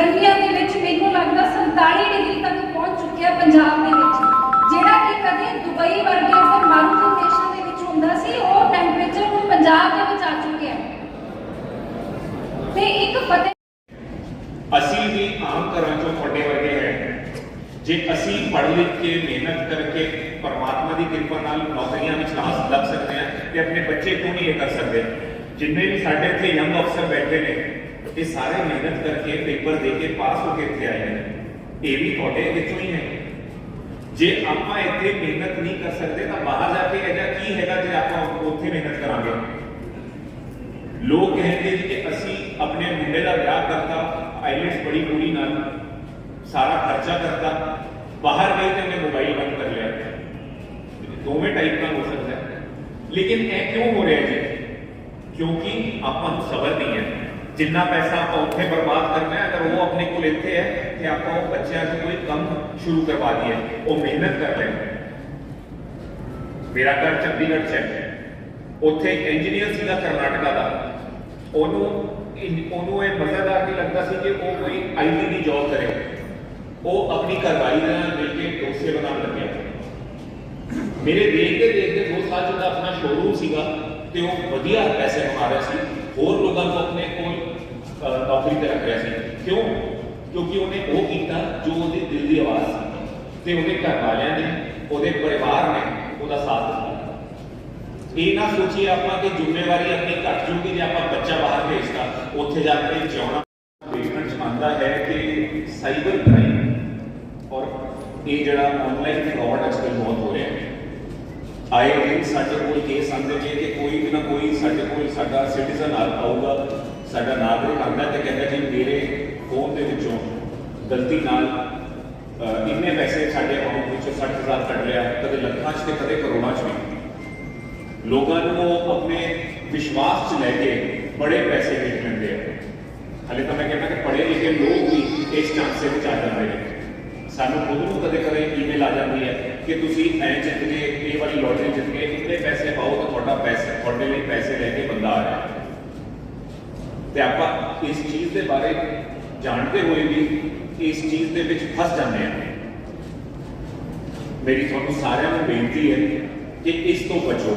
ਗਰਮੀਆਂ ਦੇ ਵਿੱਚ ਮੈਨੂੰ ਲੱਗਦਾ 47 ਡਿਗਰੀ ਤੱਕ ਪਹੁੰਚ ਚੁੱਕਿਆ ਪੰਜਾਬ ਦੇ ਵਿੱਚ। ਜਿਹੜਾ ਕਿ ਕਦੇ ਦੁਬਈ ਵਰਗੇ ਉੱਪਰ ਮਾਰੂਥਲ ਦੇਸ਼ਾਂ ਦੇ ਵਿੱਚ ਹੁੰਦਾ ਸੀ, ਉਹ ਟੈਂਪਰੇਚਰ ਹੁਣ ਪੰਜਾਬ ਦੇ ਵਿੱਚ ਆ ਚੁੱਕਿਆ ਤੇ ਇੱਕ ਫਤਿਹ ਅਸੀਂ ਵੀ ਆਮ ਘਰਾਂ ਚੋਂ ਫਟੇ ਵਰਗੇ ਹੈ ਜੇ ਅਸੀਂ ਪੜ੍ਹ ਲਿਖ ਕੇ, ਮਿਹਨਤ ਕਰਕੇ ਪਰਮਾਤਮਾ ਦੀ ਕਿਰਪਾ ਨਾਲ ਨੌਕਰੀਆਂ ਵਿੱਚ ਲਾਸ ਲੱਗ ਸਕਦੇ ਹਾਂ ਤੇ ਆਪਣੇ ਬੱਚੇ ਕਿਉਂ ਇਹ ਕਰ ਸਕਦੇ? ਜਿੰਨੇ ਵੀ ਸਾਡੇ ਇੱਥੇ ਯੰਗ ਅਫਸਰ ਬੈਠੇ ਨੇ ਇਹ ਸਾਰੇ ਮਿਹਨਤ ਕਰਕੇ ਪੇਪਰ ਦੇ ਕੇ ਪਾਸ ਹੋ ਕੇ ਇੱਥੇ ਆਏ ਨੇ ਇਹ ਵੀ ਤੁਹਾਡੇ ਵਿੱਚੋਂ ਹੀ ਨੇ ਜੇ ਆਪਾਂ ਇੱਥੇ ਮਿਹਨਤ ਨਹੀਂ ਕਰ ਸਕਦੇ ਤਾਂ ਬਾਹਰ ਜਾ ਕੇ ਇਹਦਾ ਕੀ ਹੈਗਾ ਜੇ ਆਪਾਂ ਉੱਥੇ ਮਿਹਨਤ ਕਰਾਂਗੇ ਲੋਕ ਕਹਿੰਦੇ ਜੀ ਕਿ ਅਸੀਂ ਆਪਣੇ ਮੁੰਡੇ ਦਾ ਵਿਆਹ ਕਰਤਾ ਆਈਲੈਟਸ ਬੜੀ ਕੁੜੀ ਨਾਲ ਸਾਰਾ ਖਰਚਾ ਕਰਤਾ ਬਾਹਰ ਗਏ ਤੇ ਉਹਨੇ ਮੋਬਾਈਲ ਬੰਦ ਕਰ ਲਿਆ ਦੋਵੇਂ ਟਾਈਪ ਨਾਲ ਹੋ ਸਕਦਾ ਹੈ ਲੇਕਿਨ ਇਹ ਕਿਉਂ ਹੋ ਰਿਹਾ ਜੀ ਕਿਉਂਕਿ ਆਪਾਂ ਨੂੰ ਸਬਰ ਨਹੀਂ ਹੈ ਜਿੰਨਾ ਪੈਸਾ ਆਪਾਂ ਉੱਥੇ ਬਰਬਾਦ ਕਰਨਾ ਹੈ ਅਗਰ ਉਹ ਆਪਣੇ ਕੋਲ ਇੱਥੇ ਹੈ ਤੇ ਆਪਾਂ ਉਹ ਬੱਚਿਆਂ ਨੂੰ ਕੋਈ ਕੰਮ ਸ਼ੁਰੂ ਕਰਵਾ ਦਈਏ ਉਹ ਮਿਹਨਤ ਕਰ ਲੈਣ ਮੇਰਾ ਘਰ ਚੰਡੀਗੜ੍ਹ ਚ ਹੈ ਉੱਥੇ ਇੱਕ ਇੰਜੀਨੀਅਰ ਸੀਗਾ ਕਰਨਾਟਕਾ ਦਾ ਉਹਨੂੰ ਇਨ- ਉਹਨੂੰ ਇਹ ਮਜ਼ੇਦਾਰ ਨਹੀਂ ਲੱਗਦਾ ਸੀ ਕਿ ਉਹ ਕੋਈ ਆਈਟੀ ਦੀ ਜੌਬ ਕਰੇ ਉਹ ਆਪਣੀ ਘਰਵਾਲੀ ਦੇ ਨਾਲ ਮਿਲ ਕੇ ਡੋਸੇ ਬਣਾਉਣ ਲੱਗਿਆ ਮੇਰੇ ਦੇਖਦੇ ਦੇਖਦੇ ਦੋ ਸਾਲ ਜਿੱਦਾਂ ਆਪਣਾ ਸ਼ੋਰੂਮ ਸੀਗਾ ਤੇ ਉਹ ਵਧੀਆ ਪੈਸੇ ਕਮਾ ਰਿਹਾ ਸੀ ਹੋਰ ਲੋਕਾਂ ਨੂੰ ਆਪਣੇ ਕੋਲ ਅਹ, ਨੌਕਰੀ ਤੇ ਰੱਖ ਰਿਹਾ ਸੀ। ਕਿਉਂ? ਕਿਉਂਕਿ ਉਹਨੇ ਉਹ ਕੀਤਾ ਜੋ ਉਹਦੇ ਦਿਲ ਦੀ ਆਵਾਜ਼ ਸੀ। ਤੇ ਉਹਦੇ ਘਰ ਵਾਲਿਆਂ ਨੇ, ਉਹਦੇ ਪਰਿਵਾਰ ਨੇ ਉਹਦਾ ਸਾਥ ਦਿੱਤਾ। ਇਹ ਨਾ ਸੋਚੀਏ ਆਪਾਂ ਕਿ ਜ਼ਿੰਮੇਵਾਰੀ ਆਪਣੀ ਘੱਟ ਜੂਗੀ ਜੇ ਆਪਾਂ ਬੱਚਾ ਬਾਹਰ ਭੇਜਦਾ ਉੱਥੇ ਜਾ ਕੇ ਜਿਉਣਾ ਦੇਖਣ ਚ ਹੈ ਕਿ ਸਾਈਬਰ ਕ੍ਰਾਈਮ ਔਰ ਇਹ ਜਿਹੜਾ ਆਨਲਾਈਨ ਫਰਾਡ ਅੱਜਕੱਲ ਬਹੁਤ ਹੋ ਰਿਹਾ ਹੈ। ਆਏ ਦਿਨ ਸਾਡੇ ਕੋਲ ਕੇਸ ਆਉਂਦੇ ਜੇ ਕਿ ਕੋਈ ਵੀ ਨਾ ਕੋਈ ਸਾਡੇ ਕੋਲ ਸਾਡਾ ਸਿਟੀਜ਼ਨ ਆਊਗਾ। ਸਾਡਾ ਨਾਗਰਿਕ ਆਉਂਦਾ ਤੇ ਕਹਿੰਦਾ ਜੀ ਮੇਰੇ ਫੋਨ ਦੇ ਵਿੱਚੋਂ ਗਲਤੀ ਨਾਲ ਅਹ, ਇੰਨੇ ਪੈਸੇ ਸਾਡੇ ਅਕਾਊਂਟ ਵਿੱਚੋਂ 60000 ਕੱਢ ਲਿਆ ਕਦੇ ਲੱਖਾਂ 'ਚ ਤੇ ਕਦੇ ਕਰੋੜਾਂ 'ਚ ਵੀ ਲੋਕਾਂ ਨੂੰ ਉਹ ਆਪਣੇ ਵਿਸ਼ਵਾਸ 'ਚ ਲੈ ਕੇ ਬੜੇ ਪੈਸੇ ਵੇਚ ਲੈਂਦੇ ਆ ਹਲੇ ਤਾਂ ਮੈਂ ਕਹਿੰਦਾ ਕਿ ਪੜ੍ਹੇ ਲਿਖੇ ਲੋਕ ਵੀ ਇਸ ਚਾਂਸੇ ਵਿੱਚ ਆ ਜਾਂਦੇ ਨੇ ਸਾਨੂੰ ਖੁਦ ਨੂੰ ਕਦੇ ਕਦੇ ਈਮੇਲ ਆ ਜਾਂਦੀ ਹੈ ਕਿ ਤੁਸੀਂ ਐ ਜਿੱਤ ਗਏ ਇਹ ਵਾਲੀ ਲੋਟਰੀ ਜਿੱਤ ਗਏ ਇੰਨੇ ਪੈਸੇ ਪਾਓ ਤਾਂ ਤੁਹਾਡਾ ਪੈਸੇ ਤੁਹਾਡੇ ਲਈ ਪੈਸੇ ਲੈ ਕੇ ਬੰਦਾ ਆ ਰਿਹਾ ਤੇ ਆਪਾਂ ਇਸ ਚੀਜ਼ ਦੇ ਬਾਰੇ ਜਾਣਦੇ ਹੋਏ ਵੀ ਇਸ ਚੀਜ਼ ਦੇ ਵਿੱਚ ਫਸ ਜਾਂਦੇ ਹਾਂ ਮੇਰੀ ਤੁਹਾਨੂੰ ਸਾਰਿਆਂ ਨੂੰ ਬੇਨਤੀ ਹੈ ਕਿ ਇਸ ਤੋਂ ਬਚੋ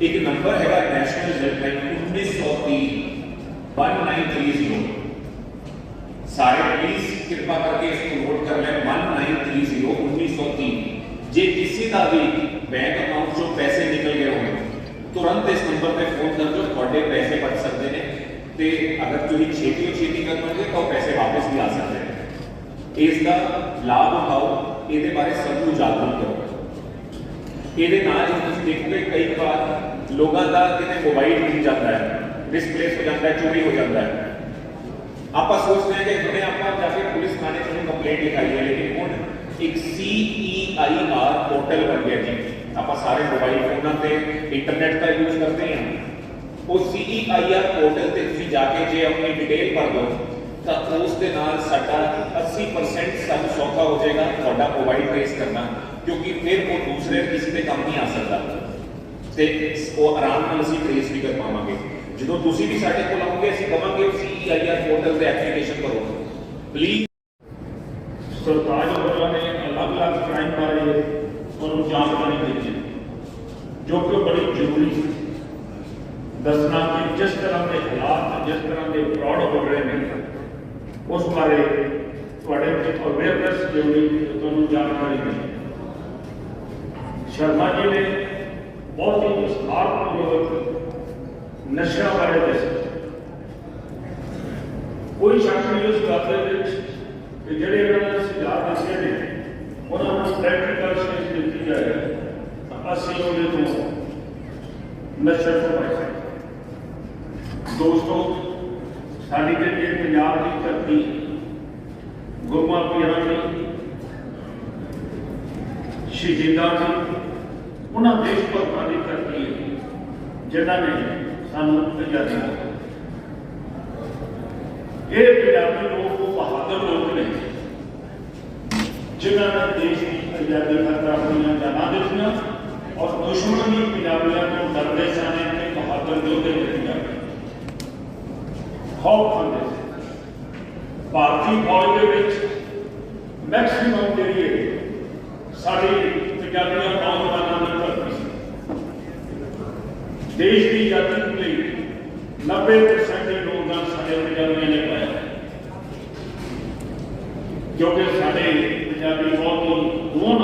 ਇੱਕ ਨੰਬਰ ਹੈਗਾ ਨੈਸ਼ਨਲ ਹੈਲਪਲਾਈਨ 1930 1930 ਸਾਰੇ ਪਲੀਜ਼ ਕਿਰਪਾ ਕਰਕੇ ਇਸ ਨੂੰ ਨੋਟ ਕਰ ਲੈਣ 1930 1930 ਜੇ ਕਿਸੇ ਦਾ ਵੀ ਬੈਂਕ ਅਕਾਊਂਟ ਚੋਂ ਪੈਸੇ ਨਿਕਲ ਗਏ ਹੋਣ ਤੁਰੰਤ ਇਸ ਨੰਬਰ ਤੇ ਫੋਨ ਕਰ ਜੋ ਤੁਹਾਡੇ ਪੈਸੇ ਬਚ ਸਕਦੇ ਨੇ ਤੇ ਅਗਰ ਤੁਸੀਂ ਛੇਤੀ ਤੋਂ ਛੇਤੀ ਕਰਨਗੇ ਤਾਂ ਉਹ ਪੈਸੇ ਵਾਪਸ ਵੀ ਆ ਸਕਦੇ ਨੇ ਇਸ ਦਾ ਲਾਭ ਉਠਾਓ ਇਹਦੇ ਬਾਰੇ ਸਭ ਨੂੰ ਜਾਗਰੂਕ ਕਰੋ ਇਹਦੇ ਨਾਲ ਹੀ ਤੁਸੀਂ ਦੇਖੋਗੇ ਕਈ ਵਾਰ ਲੋਕਾਂ ਦਾ ਕਿਤੇ ਮੋਬਾਈਲ ਮਿਲ ਜਾਂਦਾ ਹੈ ਡਿਸਪਲੇਸ ਹੋ ਜਾਂਦਾ ਹੈ ਚੋਰੀ ਹੋ ਜਾਂਦਾ ਹੈ ਆਪਾਂ ਸੋਚਦੇ ਹਾਂ ਕਿ ਹੁਣੇ ਆਪਾਂ ਜਾ ਕੇ ਪੁਲਿਸ ਥਾਣੇ 'ਚ ਕੰਪਲੇਂਟ ਲਿਖਾਈ ਹੈ ਲੇਕਿਨ ਹੁਣ ਇੱਕ CEIR ਪੋਰਟਲ ਬਣ ਗਿਆ ਜੀ ਆਪਾਂ ਸਾਰੇ ਮੋਬਾਈਲ ਫੋਨਾਂ ਤੇ ਇੰਟਰਨੈਟ ਦਾ ਯੂਜ਼ ਕਰਦੇ ਹਾਂ ਉਹ CEIR ਪੋਰਟਲ ਤੇ ਤੁਸੀਂ ਜਾ ਕੇ ਜੇ ਆਪਣੀ ਡਿਟੇਲ ਭਰ ਦਿਓ ਤਾਂ ਉਸ ਦੇ ਨਾਲ ਸਾਡਾ 80% ਸਾਨੂੰ ਸੌਖਾ ਹੋ ਜਾਏਗਾ ਤੁਹਾਡਾ ਮੋਬਾਈਲ ਟ੍ਰੇਸ ਕਰਨਾ ਕਿਉਂਕਿ ਫਿਰ ਉਹ ਦੂਸਰੇ ਕਿਸੇ ਤੇ ਕੰਮ ਨਹੀਂ ਆ ਸਕਦਾ ਤੇ ਉਹ ਆਰਾਮ ਨਾਲ ਅਸੀਂ ਟ੍ਰੇਸ ਵੀ ਕਰ ਪਾਵਾਂਗੇ ਜਦੋਂ ਤੁਸੀਂ ਵੀ ਸਾਡੇ ਕੋਲ ਆਓਗੇ ਅਸੀਂ ਕਵਾਂਗੇ ਉਹ CEIR ਪੋਰਟਲ ਤੇ ਐਪਲੀਕੇਸ਼ਨ ਕਰੋ ਪਲੀਜ਼ ਸਰਕਾਰ ਵੱਲੋਂ ਨੇ ਅਲੱਗ-ਅਲੱਗ ਕ੍ਰਾਈਮ ਬਾਰੇ ਉਹਨੂੰ ਜਾਣਕਾਰੀ ਦਿੱਤੀ ਜੋ ਕਿ ਬੜੀ ਜ਼ਰੂਰੀ ਸੀ ਦੱਸਣਾ ਕਿ ਜਿਸ ਤਰ੍ਹਾਂ ਦੇ ਹਾਲਾਤ ਜਿਸ ਤਰ੍ਹਾਂ ਦੇ ਫਰਾਡ ਹੋ ਰਹੇ ਨੇ ਉਸ ਬਾਰੇ ਤੁਹਾਡੇ ਵਿੱਚ ਅਵੇਅਰਨੈਸ ਜ਼ਰੂਰੀ ਤੁਹਾਨੂੰ ਜਾਣਕਾਰੀ ਮਿਲੇ ਸ਼ਰਮਾ ਜੀ ਨੇ ਬਹੁਤ ਹੀ ਵਿਸਥਾਰਪੂਰਵਕ ਨਸ਼ਾ ਬਾਰੇ ਦੱਸਿਆ ਕੋਈ ਸ਼ੱਕ ਨਹੀਂ ਉਸ ਗੱਲ ਦੇ ਵਿੱਚ ਕਿ ਜਿਹੜੇ ਇਹਨਾਂ ਨੇ ਸੁਝਾਅ ਦਿੱਤੇ ਨੇ ਉਹਨਾਂ ਨੂੰ ਪ੍ਰੈਕਟੀਕਲ ਸਟੇਜ ਦਿੱਤੀ ਜਾਏ ਤਾਂ ਅਸੀਂ ਉਹਦੇ ਤੋਂ ਨਸ਼ਾ ਤੋਂ ਬਚ ਸਕਦੇ ਦੋਸਤੋ ਸਾਡੀ ਜਿਹੜੀ ਇਹ ਪੰਜਾਬ ਦੀ ਧਰਤੀ ਗੁਰਮਾ ਪੀਰਾਂ ਦੀ ਸ਼ਹੀਦਾਂ ਦੀ ਉਹਨਾਂ ਦੇਸ਼ ਭਗਤਾਂ ਦੀ ਧਰਤੀ ਹੈ ਜਿਨ੍ਹਾਂ ਨੇ ਸਾਨੂੰ ਆਜ਼ਾਦੀ ਦਿੱਤੀ ਇਹ ਪੰਜਾਬੀ ਲੋਕ ਉਹ ਬਹਾਦਰ ਲੋਕ ਨੇ ਜਿਨ੍ਹਾਂ ਨੇ ਦੇਸ਼ ਦੀ ਆਜ਼ਾਦੀ ਖਾਤਰ ਆਪਣੀਆਂ ਜਾਨਾਂ ਦਿੱਤੀਆਂ ਔਰ ਦੁਸ਼ਮਣ ਵੀ ਪੰਜਾਬੀਆਂ ਤੋਂ ਡਰਦੇ ਸਨ ਤੇ ਬਹਾਦਰ ਯੋਧੇ ਨੇ ਪੰਜਾਬੀ ਖੌਫ ਖਾਂਦੇ ਸੀ। ਭਾਰਤੀ ਫੌਜ ਦੇ ਵਿੱਚ ਮੈਕਸਿਮਮ ਜਿਹੜੀ ਹੈ ਸਾਡੀ ਪੰਜਾਬੀਆਂ ਨੌਜਵਾਨਾਂ ਦੀ ਧਰਤੀ ਸੀ। ਦੇਸ਼ ਦੀ ਆਜ਼ਾਦੀ ਲਈ 90% ਯੋਗਦਾਨ ਸਾਡੇ ਪੰਜਾਬੀਆਂ ਨੇ ਪਾਇਆ। ਕਿਉਂਕਿ ਸਾਡੇ ਪੰਜਾਬੀ ਬਹੁਤ ਹੀ ਗੁਣ